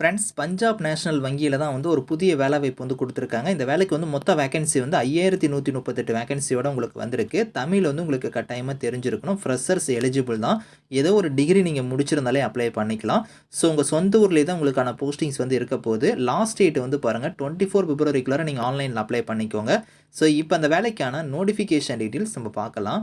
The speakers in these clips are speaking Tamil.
ஃப்ரெண்ட்ஸ் பஞ்சாப் நேஷனல் வங்கியில் தான் வந்து ஒரு புதிய வேலைவாய்ப்பு வந்து கொடுத்துருக்காங்க. இந்த வேலைக்கு வந்து மொத்த வேகன்சி வந்து ஐயாயிரத்தி நூற்றி முப்பத்தெட்டு வேகன்சியோட உங்களுக்கு வந்திருக்கு. தமிழ் வந்து உங்களுக்கு கட்டாயமாக தெரிஞ்சிருக்கணும். ஃப்ரெஷர்ஸ் எலிஜிபிள் தான். ஏதோ ஒரு டிகிரி நீங்கள் முடிச்சிருந்தாலே அப்ளை பண்ணிக்கலாம். ஸோ உங்கள் சொந்த ஊர்லேயே தான் உங்களுக்கான போஸ்டிங்ஸ் வந்து இருக்க போகுது. லாஸ்ட் டேட் வந்து பாருங்கள் டுவெண்ட்டி ஃபோர் பிப்ரவரிக்குள்ளார நீங்கள் ஆன்லைனில் அப்ளை பண்ணிக்கோங்க. ஸோ இப்போ அந்த வேலைக்கான நோட்டிஃபிகேஷன் டீட்டெயில்ஸ் நம்ம பார்க்கலாம்.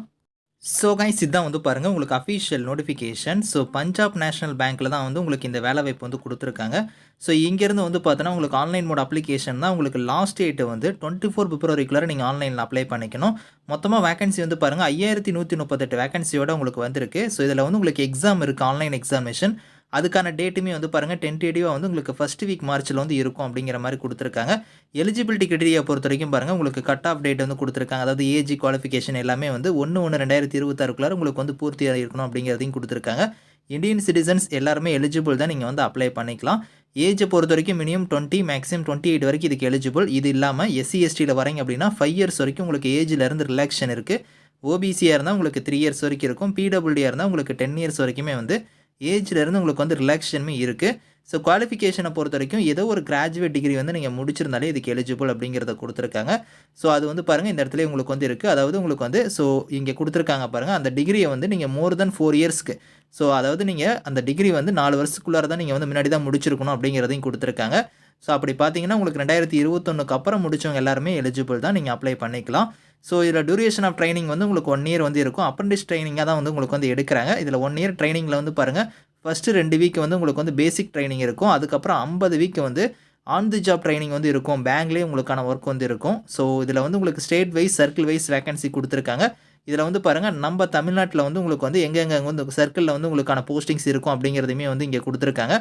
ஸோ கைஸ் இதுதான் வந்து பாருங்கள் உங்களுக்கு official notification so Punjab national பேங்க்கில் தான் வந்து உங்களுக்கு இந்த வேலை வாய்ப்பு வந்து கொடுத்துருக்காங்க. ஸோ இங்கேருந்து வந்து பார்த்தோன்னா உங்களுக்கு ஆன்லைன் மோட் அப்ளிகேஷன் தான் உங்களுக்கு லாஸ்ட் டேட்டு வந்து டுவெண்ட்டி ஃபோர் பிப்ரவரிக்குள்ளே நீங்கள் ஆன்லைனில் அப்ளை பண்ணிக்கணும். மொத்தமாக வேகன்சி வந்து பாருங்கள் ஐயாயிரத்தி நூற்றி முப்பத்தெட்டு வேகன்சியோட உங்களுக்கு வந்திருக்கு. ஸோ இதில் வந்து உங்களுக்கு எக்ஸாம் இருக்குது ஆன்லைன் எக்ஸாமினேஷன் அதுக்கான டேட்டுமே வந்து பாருங்கள் டென்டேட்டிவாக வந்து உங்களுக்கு ஃபஸ்ட் வீக் மார்ச்சில் வந்து இருக்கும் அப்படிங்கிற மாதிரி கொடுத்துருக்காங்க. எலிஜிபிலிட்டி கிரிட்டீரியா பொறுத்த வரைக்கும் பாருங்கள் உங்களுக்கு கட் ஆஃப் டேட் வந்து கொடுத்துருக்காங்க. அதாவது ஏஜ் குவாலிஃபிகேஷன் எல்லாமே வந்து ஒன்று ஒன்று ரெண்டாயிரத்தி இருபத்தாறுக்குள்ளார உங்களுக்கு வந்து பூர்த்தியாக இருக்கணும் அப்படிங்கிறதையும் கொடுத்துருக்காங்க. இந்தியன் சிட்டிசன்ஸ் எல்லாருமே எலிஜிபிள் தான் நீங்கள் வந்து அப்ளை பண்ணிக்கலாம். ஏஜை பொறுத்த வரைக்கும் minimum twenty maximum twenty eight வரைக்கும் இதுக்கு எலிஜிபிள் இது இல்லாமல் எஸ்சி எஸ்டியில் வரீங்க அப்படின்னா ஃபைவ் இயர்ஸ் வரைக்கும் உங்களுக்கு ஏஜிலேருந்து ரிலாக்ஷன் இருக்குது ஓபிசியாக இருந்தால் உங்களுக்கு த்ரீ இயர்ஸ் வரைக்கும் இருக்கும். பிடபிள்யூடியாக இருந்தால் உங்களுக்கு டென் இயர்ஸ் வரைக்குமே வந்து ஏஜ்லேருந்து உங்களுக்கு வந்து ரிலாக்ஷனுமே இருக்குது ஸோ குவாலிஃபிகேஷனை பொறுத்த வரைக்கும் ஏதோ ஒரு கிராஜுவேட் டிகிரி வந்து நீங்கள் முடிச்சிருந்தாலே இதுக்கு எலிஜிபிள் அப்படிங்கிறத கொடுத்துருக்காங்க. ஸோ அது வந்து பாருங்கள் இந்த இடத்துல உங்களுக்கு வந்து இருக்குது அதாவது உங்களுக்கு வந்து ஸோ இங்கே கொடுத்துருக்காங்க பாருங்கள் அந்த டிகிரியை வந்து நீங்கள் மோர் தென் ஃபோர் இயர்ஸ்க்கு ஸோ அதாவது நீங்கள் அந்த டிகிரி வந்து நாலு வருஷத்துக்குள்ளார தான் நீங்கள் வந்து முன்னாடி தான் முடிச்சிருக்கணும் அப்படிங்கிறதையும் கொடுத்துருக்காங்க. ஸோ அப்படி பார்த்தீங்கன்னா உங்களுக்கு ரெண்டாயிரத்தி இருபத்தொன்னுக்கு அப்புறம் முடிச்சவங்க எல்லாருமே எலிஜிபிள் தான். நீங்கள் அப்ளை பண்ணிக்கலாம். ஸோ இதில் டியூரேஷன் ஆஃப் ட்ரைனிங் வந்து உங்களுக்கு ஒன் இயர் வந்து இருக்கும். அப்ரண்டிஸ் ட்ரைனிங்காக தான் வந்து உங்களுக்கு வந்து எடுக்கிறாங்க. இதில் ஒன் இயர் ட்ரைனிங்கில் வந்து பாருங்கள் ஃபஸ்ட்டு ரெண்டு வீக் வந்து உங்களுக்கு வந்து பேசிக் ட்ரைனிங் இருக்கும். அதுக்கப்புறம் ஐம்பது வீக் வந்து ஆன் தி ஜாப் ட்ரைனிங் வந்து இருக்கும். பேங்க்லேயே உங்களுக்கான ஒர்க் வந்து இருக்கும். ஸோ இதில் வந்து உங்களுக்கு state wise circle wise vacancy கொடுத்துருக்காங்க. இதில் வந்து பாருங்கள் நம்ம தமிழ்நாட்டில் வந்து உங்களுக்கு வந்து எங்கெங்கே வந்து சர்க்கிளில் வந்து உங்களுக்கான போஸ்டிங்ஸ் இருக்கும் அப்படிங்கிறதையுமே வந்து இங்கே கொடுத்துருக்காங்க.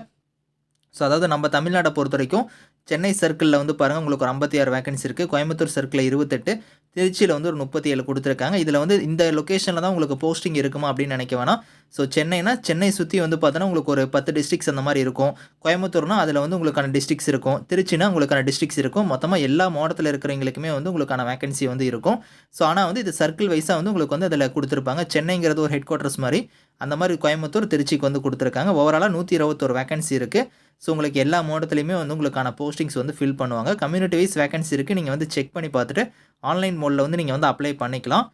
ஸோ அதாவது நம்ம தமிழ்நாட்டை பொறுத்த வரைக்கும் சென்னை சர்க்கிளில் வந்து பாருங்கள் உங்களுக்கு ஒரு ஐம்பத்தி ஆறு வேகன்சி இருக்குது கோயம்புத்தூர் சர்க்கிளில் இருபத்தெட்டு. திருச்சியில் வந்து ஒரு முப்பத்தி ஏழு கொடுத்துருக்காங்க. இதில் வந்து இந்த லொக்கேஷனில் தான் உங்களுக்கு போஸ்டிங் இருக்குமா அப்படின்னு நினைக்க வேணாம். ஸோ சென்னைனா சென்னை சுற்றி வந்து பார்த்தோன்னா உங்களுக்கு ஒரு பத்து டிஸ்ட்ரிக்ஸ் அந்த மாதிரி இருக்கும். கோயம்புத்தூர்னா அதில் வந்து உங்களுக்கான டிஸ்ட்ரிக்ஸ் இருக்கும். திருச்சினா உங்களுக்கான டிஸ்ட்ரிக்ஸ் இருக்கும். மொத்தமாக எல்லா மாவட்டத்தில் இருக்கிறவங்களுக்குமே வந்து உங்களுக்கான வேகன்சி வந்து இருக்கும். ஸோ ஆனால் வந்து இது சர்க்கிள் வைஸாக வந்து உங்களுக்கு வந்து அதில் கொடுத்துருப்பாங்க. சென்னைங்கிறது ஒரு ஹெட் குவார்ட்டர்ஸ் மாதிரி. அந்த மாதிரி கோயம்புத்தூர் திருச்சிக்கு வந்து கொடுத்துருக்காங்க. ஓவராலாக நூற்றி இருபத்தொரு வேகன்சி இருக்குது ஸோ உங்களுக்கு எல்லா மாவட்டத்துலையுமே வந்து உங்களுக்கான போஸ்டிங்ஸ் வந்து ஃபில் பண்ணுவாங்க. கம்யூனிட்டி வைஸ் வேகன்சி இருக்குது நீங்கள் வந்து செக் பண்ணி பார்த்துட்டு ஆன்லைன் மோடில் வந்து நீங்கள் வந்து அப்ளை பண்ணிக்கலாம்.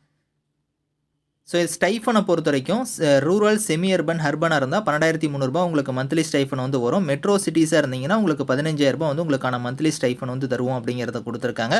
ஸோ ஸ்டைஃபனை பொறுத்த வரைக்கும் ரூரல் செமி அர்பன் ஹர்பனாக இருந்தால் பன்னெண்டாயிரத்தி முந்நூறுபா உங்களுக்கு மந்த்லி ஸ்டைஃபன் வந்து வரும். மெட்ரோ சிட்டிஸாக இருந்தீங்கன்னா உங்களுக்கு பதினஞ்சாயிரரூபா வந்து உங்களுக்கான மந்த்லி ஸ்டைஃபன் வந்து தருவோம் அப்படிங்கிறத கொடுத்துருக்காங்க.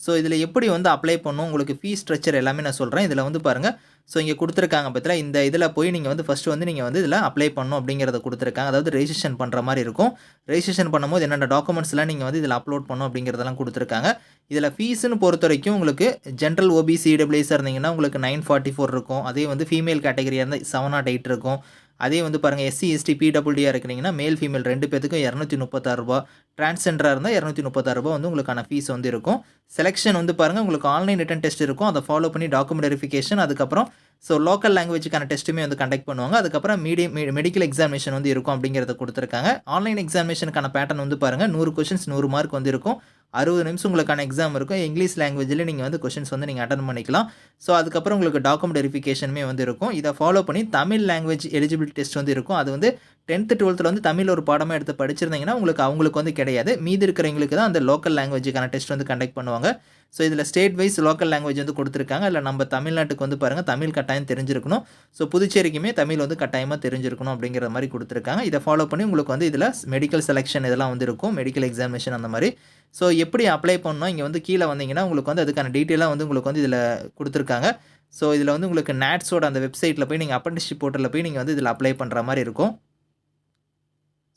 ஸோ இதில் எப்படி வந்து அப்ளை பண்ணும் உங்களுக்கு ஃபீஸ் ஸ்ட்ரக்சர் எல்லாமே நான் சொல்கிறேன் இதில் வந்து பாருங்கள் ஸோ இங்கே கொடுத்துருக்காங்க பற்றில இந்த இதில் போய் நீங்கள் வந்து ஃபஸ்ட்டு வந்து நீங்கள் வந்து இதில் அப்ளை பண்ணணும் அப்படிங்கிறத கொடுத்துருக்காங்க. அதாவது ரெஜிஸ்ட்ரேஷன் பண்ணுற மாதிரி இருக்கும். ரெஜிஸ்ட்ரேஷன் பண்ணும்போது என்னென்ன டாக்குமெண்ட்ஸ்லாம் நீங்கள் வந்து இதில் அப்லோட் பண்ணணும் அப்படிங்கிறதெல்லாம் கொடுத்துருக்காங்க. இதில் ஃபீஸ்னு பொறுத்த வரைக்கும் உங்களுக்கு ஜென்ரல் ஓபிசி இடபிள்யூஎஸ் இருந்தீங்கன்னா உங்களுக்கு நைன் ஃபார்ட்டி ஃபோர் இருக்கும். அதே வந்து ஃபீமேல் கேட்டகரியாக இருந்தால் செவன் நாட் எயிட் இருக்கும். அதே வந்து பாருங்கள் எஸ்சி எஸ்டி பிடபிள்யூடியாக இருக்கிறீங்கன்னா மேல் ஃபீமேல் ரெண்டு பேத்துக்கும் இரநூத்தி முப்பத்தாறுரூபா டிரான்ஸ்ஜெண்டராக இருந்தால் இரநூத்தி முப்பத்தாறுரூபா வந்து உங்களுக்கான ஃபீஸ் வந்து இருக்கும். செலெக்ஷன் வந்து பாருங்கள் உங்களுக்கு ஆன்லைன் ரிட்டன் டெஸ்ட் இருக்கும். அதை ஃபாலோ பண்ணி டாக்குமெண்ட் வெரிஃபிகேஷன் அதுக்கப்புறம் ஸோ லோக்கல் லாங்குவேஜுக்கான டெஸ்ட்டுமே வந்து கண்டக்ட் பண்ணுவாங்க. அதுக்கப்புறம் மீடியம் மெடிக்கல் எக்ஸாமினேஷன் வந்து இருக்கும் அப்படிங்கிறத கொடுத்துருக்காங்க. ஆன்லைன் எக்ஸாமினேஷனுக்கான பேட்டர்ன் வந்து பாருங்கள் நூறு கொஷின்ஸ் நூறு மார்க் வந்து இருக்கும். அறுபது நிமிஷம் உங்களுக்கான எக்ஸாம் இருக்கும். இங்கிலீஷ் லாங்குவேஜில் நீங்கள் வந்து கொஷின்ஸ் வந்து நீங்கள் அட்டன் பண்ணிக்கலாம். ஸோ அதுக்கப்புறம் உங்களுக்கு டாக்குமெண்ட் வெரிஃபிகேஷனுமே வந்து இருக்கும். இதை ஃபாலோ பண்ணி தமிழ் லாங்குவேஜ் எலிஜிபிலிட்டி டெஸ்ட் வந்து இருக்கும். அது வந்து டென்த்து டுவெல்த்தில் வந்து தமிழ் ஒரு பாடமாக எடுத்து படிச்சிருந்தீங்கன்னா உங்களுக்கு அவங்களுக்கு வந்து கிடையாது. மீதி இருக்கிறவங்களுக்கு தான் அந்த லோக்கல் லாங்குவேஜுக்கான டெஸ்ட் வந்து கண்டக்ட் பண்ணுவாங்க. ஸோ இதில் ஸ்டேட் வைஸ் லோக்கல் லாங்குவேஜ் வந்து கொடுத்துருக்காங்க. இல்லை நம்ம தமிழ்நாட்டுக்கு வந்து பாருங்கள் தமிழ் கட்டாயம் தெரிஞ்சிருக்கணும். ஸோ புதுச்சேரிக்குமே தமிழ் வந்து கட்டாயமாக தெரிஞ்சிருக்கணும் அப்படிங்கிற மாதிரி கொடுத்துருக்காங்க. இதை ஃபாலோ பண்ணி உங்களுக்கு வந்து இதில் மெடிக்கல் செலெக்ஷன் இதெல்லாம் வந்து இருக்கும். மெடிக்கல் எக்ஸாமினேஷன் அந்த மாதிரி. ஸோ எப்படி அப்ளை பண்ணணும்? இங்கே வந்து கீழே வந்தீங்கன்னா உங்களுக்கு வந்து அதுக்கான டீட்டெயிலாக வந்து உங்களுக்கு வந்து இதில் கொடுத்துருக்காங்க. ஸோ இதில் வந்து உங்களுக்கு நேட்ஸோட அந்த வெப்சைட்டில் போய் நீங்கள் அப்ரண்டிஸ்ஷிப் போர்ட்டலில் போய் நீங்கள் வந்து இதில் அப்ளை பண்ணுற மாதிரி இருக்கும்.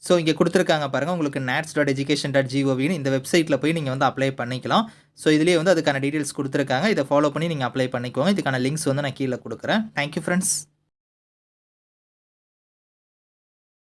ஸோ இங்கே கொடுத்துருக்காங்க பாருங்கள் உங்களுக்கு நேட்ஸ் டாட் எஜுகேஷன் டாட் ஜிஓவின்னு இந்த வெப்சைட்டில் போய் நீங்கள் வந்து அப்ளை பண்ணிக்கலாம். ஸோ இதுலேயே வந்து அதுக்கான டீட்டெயில்ஸ் கொடுத்துருக்காங்க. இதை ஃபாலோ பண்ணி நீங்கள் அப்ளை பண்ணிக்கோங்க. இதுக்கான லிங்க்ஸ் வந்து நான் கீழே கொடுக்குறேன். Thank you friends